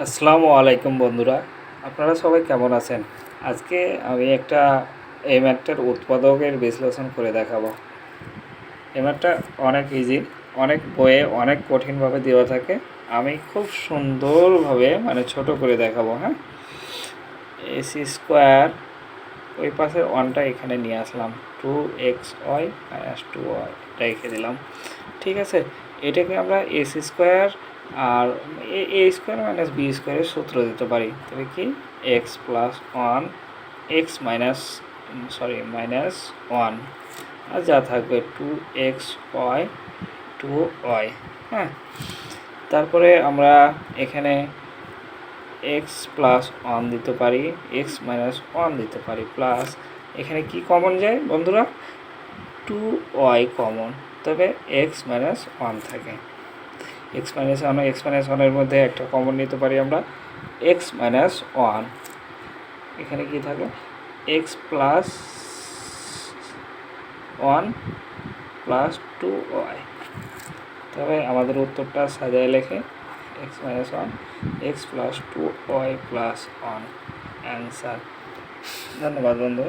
আসসালামু আলাইকুম বন্ধুরা, আপনারা সবাই কেমন আছেন? আজকে আমি একটা এই ম্যাটটার উৎপাদকের বিশ্লেষণ করে দেখাবো। এই ম্যাটটা অনেক ইজি অনেক বইয়ে, অনেক কঠিনভাবে দেওয়া থাকে। আমি খুব সুন্দরভাবে মানে ছোট করে দেখাবো হ্যাঁ? এসি স্কোয়ার ওই পাশের ওয়ানটা এখানে নিয়ে আসলাম। Two X Y minus two Y রেখে দিলাম। ঠিক আছে? এটাকে আমরা এসি স্কোয়ার আর এ স্কোয়ার মাইনাস বি স্কোয়ারের সূত্র দিতে পারি। তবে কি? X plus one X minus sorry minus one আর যা থাকবে two X Y two Y হ্যাঁ? তারপরে আমরা এখানে এক্স প্লাস ওয়ান দিতে পারি এক্স মাইনাস ওয়ান দিতে পারি। প্লাস এখানে কি কমন যায় বন্ধুরা? টু ওয়াই কমন তবে এক্স মাইনাস ওয়ান থাকে। X minus one X minus ওয়ানের মধ্যে একটা কমন নিতে পারি আমরা। X minus one. এখানে কি থাকল? X, plus one, plus two Y. তবে আমাদের উত্তরটা সাজায় লেখে। X minus one. X, plus two Y, plus one. Answer. ধন্যবাদ বন্ধু